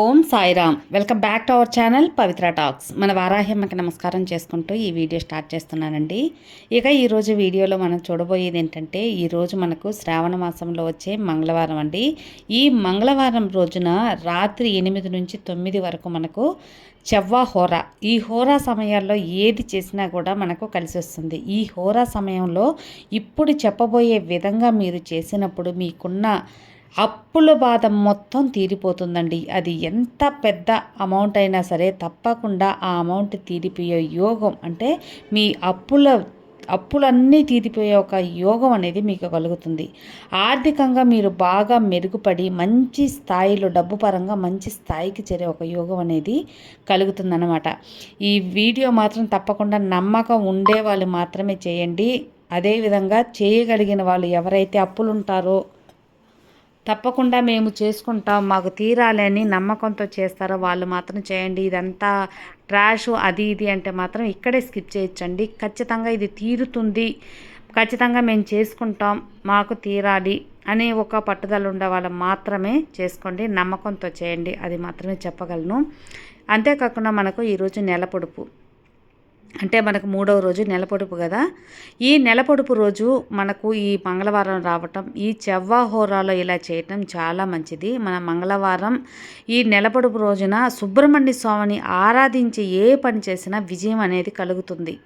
Om Sairam. Welcome back to our channel Pavitra talks. మన వారాహ్యమ్మకి నమస్కారం చేసుకుంటూ ఈ వీడియో స్టార్ట్ చేస్తున్నానండి. ఇక ఈరోజు వీడియోలో మనం చూడబోయేది ఏంటంటే ఈరోజు మనకు శ్రావణ మాసంలో వచ్చే మంగళవారం అండి. ఈ మంగళవారం రోజున రాత్రి ఎనిమిది నుంచి తొమ్మిది వరకు మనకు చెవ్వా హోరా. ఈ హోరా సమయాల్లో ఏది చేసినా కూడా మనకు కలిసి వస్తుంది. ఈ హోరా సమయంలో ఇప్పుడు చెప్పబోయే విధంగా మీరు చేసినప్పుడు మీకున్న అప్పుల బాధ మొత్తం తీరిపోతుందండి. అది ఎంత పెద్ద అమౌంట్ అయినా సరే తప్పకుండా ఆ అమౌంట్ తీరిపోయే యోగం అంటే మీ అప్పుల అప్పులన్నీ తీరిపోయే ఒక యోగం అనేది మీకు కలుగుతుంది. ఆర్థికంగా మీరు బాగా మెరుగుపడి మంచి స్థాయిలో డబ్బు పరంగా మంచి స్థాయికి చేరే ఒక యోగం అనేది కలుగుతుందన్నమాట. ఈ వీడియో మాత్రం తప్పకుండా నమ్మకం ఉండే వాళ్ళు మాత్రమే చేయండి. అదేవిధంగా చేయగలిగిన వాళ్ళు ఎవరైతే అప్పులుంటారో తప్పకుండా మేము చేసుకుంటాం మాకు తీరాలని నమ్మకంతో చేస్తారో వాళ్ళు మాత్రం చేయండి. ఇదంతా ట్రాష్ అది ఇది అంటే మాత్రం ఇక్కడే స్కిప్ చేయొచ్చండి. ఖచ్చితంగా ఇది తీరుతుంది. ఖచ్చితంగా మేము చేసుకుంటాం మాకు తీరాలి అనే ఒక పట్టుదల ఉండే వాళ్ళు మాత్రమే చేసుకోండి నమ్మకంతో చేయండి. అది మాత్రమే చెప్పగలను. అంతేకాకుండా మనకు ఈరోజు నెల పొడుపు. అంటే మనకు మూడవ రోజు నెలపొడుపు కదా. ఈ నెలపొడుపు రోజు మనకు ఈ మంగళవారం రావటం ఈ చెవ్వాహోరాలో ఇలా చేయటం చాలా మంచిది. మన మంగళవారం ఈ నెలపొడుపు రోజున సుబ్రహ్మణ్య స్వామిని ఆరాధించి ఏ పని చేసినా విజయం అనేది కలుగుతుంది.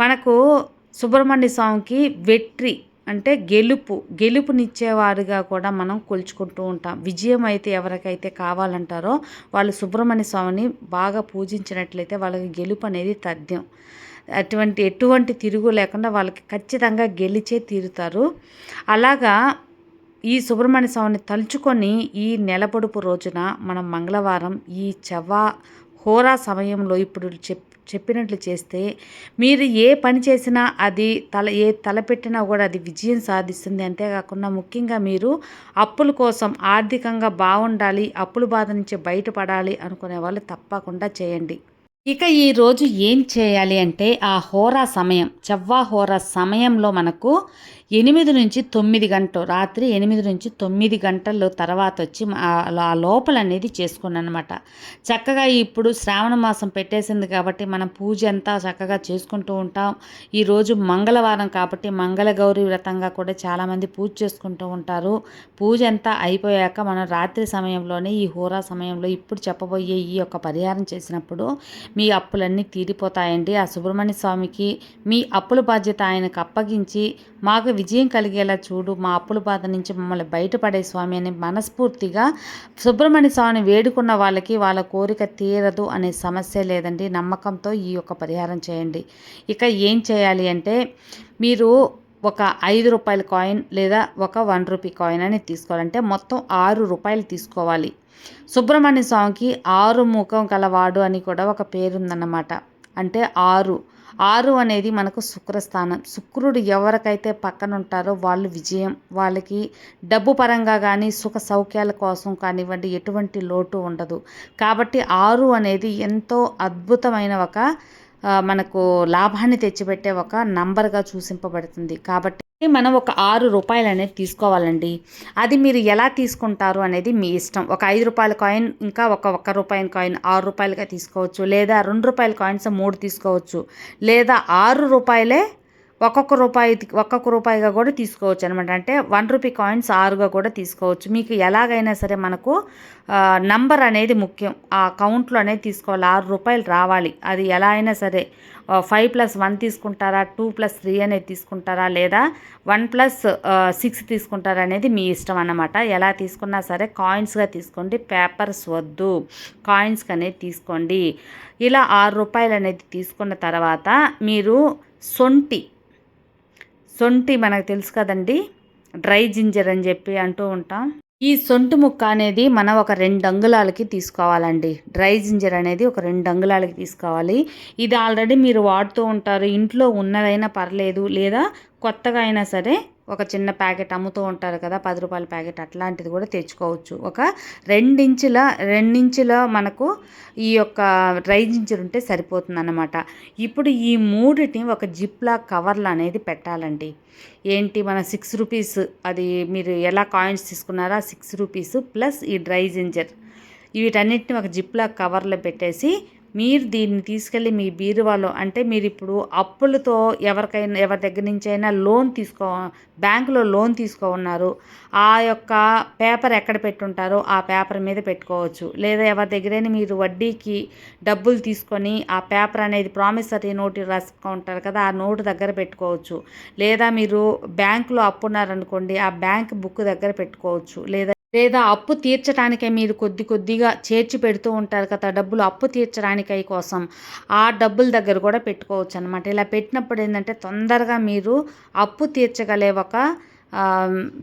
మనకు సుబ్రహ్మణ్య స్వామికి వెట్రి అంటే గెలుపు గెలుపునిచ్చేవారుగా కూడా మనం కొలుచుకుంటూ ఉంటాం. విజయం అయితే ఎవరికైతే కావాలంటారో వాళ్ళు సుబ్రహ్మణ్య స్వామిని బాగా పూజించినట్లయితే వాళ్ళకి గెలుపు అనేది తథ్యం. అటువంటి ఎటువంటి తిరుగు లేకుండా వాళ్ళకి ఖచ్చితంగా గెలిచే తీరుతారు. అలాగా ఈ సుబ్రహ్మణ్య స్వామిని తలుచుకొని ఈ నెలపొడుపు రోజున మనం మంగళవారం ఈ చవా హోరా సమయంలో ఇప్పుడు చెప్ చెప్పినట్లు చేస్తే మీరు ఏ పని చేసినా అది తల ఏ తలపెట్టినా కూడా అది విజయం సాధిస్తుంది. అంతేకాకుండా ముఖ్యంగా మీరు అప్పుల కోసం ఆర్థికంగా బాగుండాలి అప్పుల బాధ నుంచి బయటపడాలి అనుకునే వాళ్ళు తప్పకుండా చేయండి. ఇక ఈరోజు ఏం చేయాలి అంటే ఆ హోరా సమయం చవ్వా హోరా సమయంలో మనకు ఎనిమిది నుంచి తొమ్మిది గంటలు రాత్రి ఎనిమిది నుంచి తొమ్మిది గంటలు తర్వాత వచ్చి ఆ లోపల అనేది చేసుకోండి అనమాట చక్కగా ఇప్పుడు శ్రావణ మాసం పెట్టేసింది కాబట్టి మనం పూజ అంతా చక్కగా చేసుకుంటూ ఉంటాం. ఈరోజు మంగళవారం కాబట్టి మంగళగౌరీ వ్రతంగా కూడా చాలామంది పూజ చేసుకుంటూ ఉంటారు. పూజ అంతా అయిపోయాక మనం రాత్రి సమయంలోనే ఈ హోరా సమయంలో ఇప్పుడు చెప్పబోయే ఈ యొక్క పరిహారం చేసినప్పుడు మీ అప్పులన్నీ తీరిపోతాయండి. ఆ సుబ్రహ్మణ్య స్వామికి మీ అప్పుల బాధ్యత ఆయనకు అప్పగించి మాకు విజయం కలిగేలా చూడు మా అప్పుల బాధ నుంచి మమ్మల్ని బయటపడే స్వామి అని మనస్ఫూర్తిగా సుబ్రహ్మణ్య స్వామిని వేడుకున్న వాళ్ళకి వాళ్ళ కోరిక తీరదు అనే సమస్య లేదండి. నమ్మకంతో ఈ యొక్క పరిహారం చేయండి. ఇక ఏం చేయాలి అంటే మీరు ఒక ఐదు రూపాయల కాయిన్ లేదా ఒక వన్ రూపీ కాయిన్ అని తీసుకోవాలంటే మొత్తం ఆరు రూపాయలు తీసుకోవాలి. సుబ్రహ్మణ్య స్వామికి ఆరు ముఖం కలవాడు అని కూడా ఒక పేరుందన్నమాట. అంటే ఆరు. ఆరు అనేది మనకు శుక్రస్థానం. శుక్రుడు ఎవరికైతే పక్కన ఉంటారో వాళ్ళు విజయం. వాళ్ళకి డబ్బు పరంగా కానీ సుఖ సౌఖ్యాల కోసం కానివ్వండి ఎటువంటి లోటు ఉండదు. కాబట్టి ఆరు అనేది ఎంతో అద్భుతమైన ఒక మనకు లాభాన్ని తెచ్చిపెట్టే ఒక నంబర్గా చూసింపబడుతుంది. కాబట్టి మనం ఒక ఆరు రూపాయలు అనేది తీసుకోవాలండి. అది మీరు ఎలా తీసుకుంటారు అనేది మీ ఇష్టం. ఒక ఐదు రూపాయల కాయిన్ ఇంకా ఒక ఒక్క రూపాయల కాయిన్ ఆరు రూపాయలుగా తీసుకోవచ్చు. లేదా రెండు రూపాయల కాయిన్స్ మూడు తీసుకోవచ్చు. లేదా ఆరు రూపాయలే ఒక్కొక్క రూపాయి ఒక్కొక్క రూపాయిగా కూడా తీసుకోవచ్చు అనమాట అంటే వన్ రూపీ కాయిన్స్ ఆరుగా కూడా తీసుకోవచ్చు. మీకు ఎలాగైనా సరే మనకు నంబర్ అనేది ముఖ్యం. ఆ అకౌంట్లో అనేది తీసుకోవాలి. ఆరు రూపాయలు రావాలి. అది ఎలా అయినా సరే ఫైవ్ ప్లస్ వన్ తీసుకుంటారా టూ ప్లస్ త్రీ అనేది తీసుకుంటారా లేదా వన్ ప్లస్ సిక్స్ తీసుకుంటారా అనేది మీ ఇష్టం అన్నమాట. ఎలా తీసుకున్నా సరే కాయిన్స్గా తీసుకోండి. పేపర్స్ వద్దు. కాయిన్స్కి అనేది తీసుకోండి. ఇలా ఆరు రూపాయలు అనేది తీసుకున్న తర్వాత మీరు సొంటి సొంటి మనకు తెలుసు కదండి డ్రై జింజర్ అని చెప్పి అంటూ ఉంటాం. ఈ సొంటి ముక్క అనేది మనం ఒక రెండు అంగుళాలకి తీసుకోవాలండి. డ్రై జింజర్ అనేది ఒక రెండు అంగుళాలకి తీసుకోవాలి. ఇది ఆల్రెడీ మీరు వాడుతూ ఉంటారు. ఇంట్లో ఉన్నదైనా పర్లేదు లేదా కొత్తగా అయినా సరే ఒక చిన్న ప్యాకెట్ అమ్ముతూ ఉంటారు కదా పది రూపాయల ప్యాకెట్ అట్లాంటిది కూడా తెచ్చుకోవచ్చు. ఒక రెండించుల రెండించుల మనకు ఈ యొక్క డ్రై జింజర్ ఉంటే సరిపోతుంది ఇప్పుడు ఈ మూడిటిని ఒక జిప్లా కవర్లు అనేది పెట్టాలండి. ఏంటి మన సిక్స్ రూపీస్ అది మీరు ఎలా కాయిన్స్ తీసుకున్నారా సిక్స్ రూపీస్ ప్లస్ ఈ డ్రై జింజర్. వీటన్నిటిని ఒక జిప్లా కవర్లో పెట్టేసి మీరు దీన్ని తీసుకెళ్ళి మీ బీరువాలో అంటే మీరు ఇప్పుడు అప్పులతో ఎవరికైనా ఎవరి దగ్గర నుంచి అయినా లోన్ తీసుకో బ్యాంకులో లోన్ తీసుకో ఉన్నారు ఆ యొక్క పేపర్ ఎక్కడ పెట్టుంటారో ఆ పేపర్ మీద పెట్టుకోవచ్చు. లేదా ఎవరి దగ్గరైనా మీరు వడ్డీకి డబ్బులు తీసుకొని ఆ పేపర్ అనేది ప్రామిసరీ నోటు రాసుకుంటారు కదా ఆ నోటు దగ్గర పెట్టుకోవచ్చు. లేదా మీరు బ్యాంకులో అప్పు ఉన్నారనుకోండి ఆ బ్యాంక్ బుక్ దగ్గర పెట్టుకోవచ్చు. లేదా లేదా అప్పు తీర్చడానికే మీరు కొద్ది కొద్దిగా చేర్చి పెడుతూ ఉంటారు కదా డబ్బులు అప్పు తీర్చడానికై కోసం. ఆ డబ్బుల దగ్గర కూడా పెట్టుకోవచ్చు అనమాట ఇలా పెట్టినప్పుడు ఏంటంటే తొందరగా మీరు అప్పు తీర్చగలే ఒక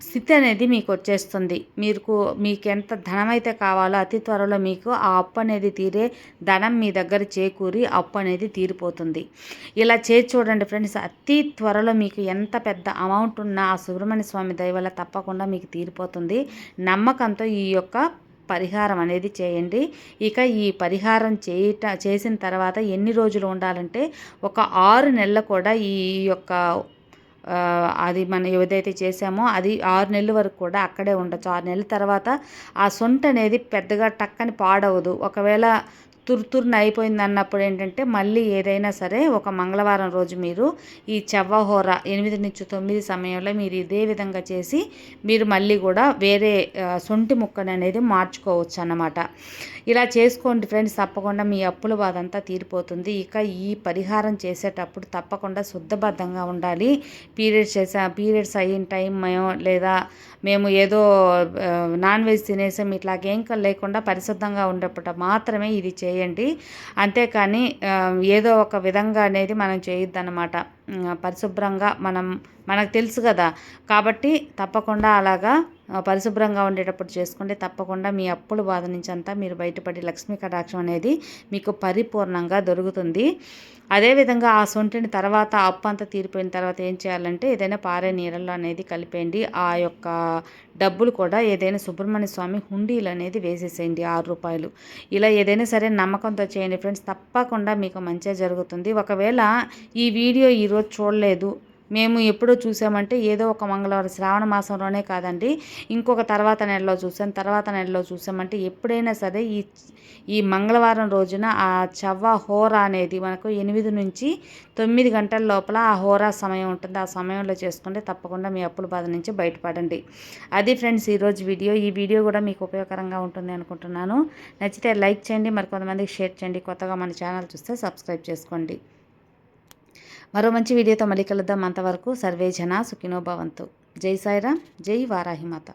స్థితి అనేది మీకు వచ్చేస్తుంది. మీకు మీకు ఎంత ధనం అయితే కావాలో అతి త్వరలో మీకు ఆ అప్పు అనేది తీరే ధనం మీ దగ్గర చేకూరి అప్పు అనేది తీరిపోతుంది. ఇలా చేసి చూడండి ఫ్రెండ్స్ అతి త్వరలో మీకు ఎంత పెద్ద అమౌంట్ ఉన్నా ఆ సుబ్రహ్మణ్య స్వామి దయవల్ల తప్పకుండా మీకు తీరిపోతుంది. నమ్మకంతో ఈ యొక్క పరిహారం అనేది చేయండి. ఇక ఈ పరిహారం చేయట చేసిన తర్వాత ఎన్ని రోజులు ఉండాలంటే ఒక ఆరు నెలలు కూడా ఈ యొక్క అది మనం ఏదైతే చేసామో అది ఆరు నెలల వరకు కూడా అక్కడే ఉండొచ్చు. ఆరు నెలల తర్వాత ఆ సొంట అనేది పెద్దగా టక్కని పాడవదు. ఒకవేళ తుర్తుర్న అయిపోయింది అన్నప్పుడు ఏంటంటే మళ్ళీ ఏదైనా సరే ఒక మంగళవారం రోజు మీరు ఈ చెవ్వహోర ఎనిమిది నుంచి తొమ్మిది సమయంలో మీరు ఇదే విధంగా చేసి మీరు మళ్ళీ కూడా వేరే సొంటి ముక్కను అనేది మార్చుకోవచ్చు అన్నమాట. ఇలా చేసుకోండి ఫ్రెండ్స్ తప్పకుండా మీ అప్పుల బాధ అంతా తీరిపోతుంది. ఇక ఈ పరిహారం చేసేటప్పుడు తప్పకుండా శుద్ధబద్ధంగా ఉండాలి. పీరియడ్స్ చేసా పీరియడ్స్ అయిన టైం మేము లేదా మేము ఏదో నాన్ వెజ్ తినేసాం ఇట్లాగేం లేకుండా పరిశుద్ధంగా ఉండేపట మాత్రమే ఇది చేయండి. అంతేకాని ఏదో ఒక విధంగా అనేది మనం చేయొద్దన్నమాట. పరిశుభ్రంగా మనం మనకు తెలుసు కదా. కాబట్టి తప్పకుండా అలాగా పరిశుభ్రంగా ఉండేటప్పుడు చేసుకుంటే తప్పకుండా మీ అప్పుల బాధ నుంచి అంతా మీరు బయటపడి లక్ష్మీ కటాక్షం అనేది మీకు పరిపూర్ణంగా దొరుకుతుంది. అదేవిధంగా ఆ సొంటిని తర్వాత అప్పు అంతా తీరిపోయిన తర్వాత ఏం చేయాలంటే ఏదైనా పారే నీళ్ళల్లో అనేది కలిపేయండి. ఆ యొక్క డబ్బులు కూడా ఏదైనా సుబ్రహ్మణ్య స్వామి హుండీలు అనేది వేసేసేయండి ఆరు రూపాయలు. ఇలా ఏదైనా సరే నమ్మకంతో చేయండి ఫ్రెండ్స్. తప్పకుండా మీకు మంచిగా జరుగుతుంది. ఒకవేళ ఈ వీడియో ఈరోజు చూడలేదు మేము ఎప్పుడో చూసామంటే ఏదో ఒక మంగళవారం శ్రావణ మాసంలోనే కాదండి ఇంకొక తర్వాత నెలలో చూసాం. తర్వాత నెలలో చూసామంటే ఎప్పుడైనా సరే ఈ ఈ మంగళవారం రోజున ఆ చవ్వ హోరా అనేది మనకు ఎనిమిది నుంచి తొమ్మిది గంటల లోపల ఆ హోరా సమయం ఉంటుంది. ఆ సమయంలో చేసుకుంటే తప్పకుండా మీ అప్పుల బాధ నుంచి బయటపడండి. అది ఫ్రెండ్స్ ఈరోజు వీడియో. ఈ వీడియో కూడా మీకు ఉపయోగకరంగా ఉంటుంది అనుకుంటున్నాను. నచ్చితే లైక్ చేయండి మరి కొంతమందికి షేర్ చేయండి. కొత్తగా మన ఛానల్ చూస్తే సబ్స్క్రైబ్ చేసుకోండి. మరో మంచి వీడియోతో మళ్ళీ కలుద్దాం. అంతవరకు సర్వే జన సుఖినోభవంతు జై సాయిరామ్ జై వారాహిమాత.